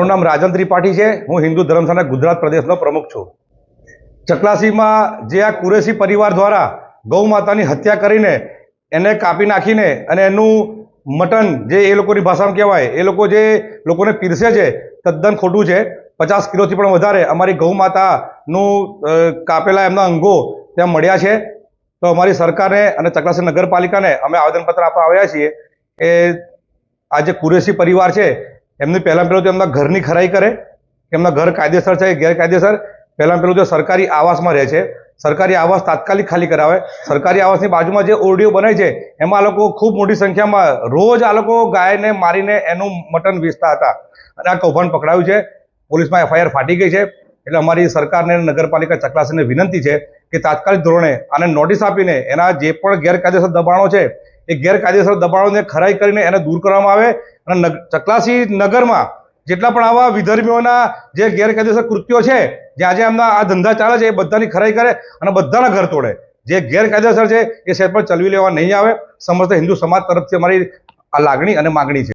મારું નામ રાજન ત્રિપાઠી છે. હું હિન્દુ ધર્મસેના ગુજરાત પ્રદેશનો પ્રમુખ છું. ચકલાસીમાં જે આ કુરેશી પરિવાર દ્વારા ગૌ માતાની હત્યા કરીને એને કાપી નાખીને અને એનું મટન જે એ લોકોની ભાષામાં કહેવાય, એ લોકો જે લોકોને પીરસે છે, તદ્દન ખોટું છે. પચાસ કિલોથી પણ વધારે અમારી ગૌ માતાનું કાપેલા એમના અંગો ત્યાં મળ્યા છે. તો અમારી સરકારને અને ચકલાસી નગરપાલિકાને અમે આવેદનપત્ર આપવા આવ્યા છીએ એ આ જે કુરેશી પરિવાર છે એમની પહેલાં પહેલું તો એમના ઘરની ખરાઈ કરે, એમના ઘર કાયદેસર છે, ગેરકાયદેસર. પહેલાં પહેલું જે સરકારી આવાસમાં રહે છે. સરકારી આવાસ તાત્કાલિક ખાલી કરાવે. સરકારી આવાસની બાજુમાં જે ઓરડીઓ બને છે, એમાં આ લોકો ખૂબ મોટી સંખ્યામાં રોજ આ લોકો ગાયને મારીને એનું મટન વેચતા હતા. અને આ કૌભાંડ પકડાયું છે. પોલીસમાં એફઆઈઆર ફાટી ગઈ છે. એટલે અમારી સરકારને નગરપાલિકા ચકલાસીને વિનંતી છે કે તાત્કાલિક ધોરણે આને નોટિસ આપીને એના જે પણ ગેરકાયદેસર દબાણો છે, એ ગેરકાયદેસર દબાણોને ખરાઈ કરીને એને દૂર કરવામાં આવે. અને ચકલાસી નગરમાં જેટલા પણ આવા વિધર્મીઓના જે ગેરકાયદેસર કૃત્યો છે, જે આજે એમના આ ધંધા ચાલે છે, એ બધાની ખરાઈ કરે અને બધાના ઘર તોડે. જે ગેરકાયદેસર છે, એ શહેર પર ચલવી લેવા નહીં આવે. સમસ્ત હિન્દુ સમાજ તરફથી અમારી આ લાગણી અને માગણી છે.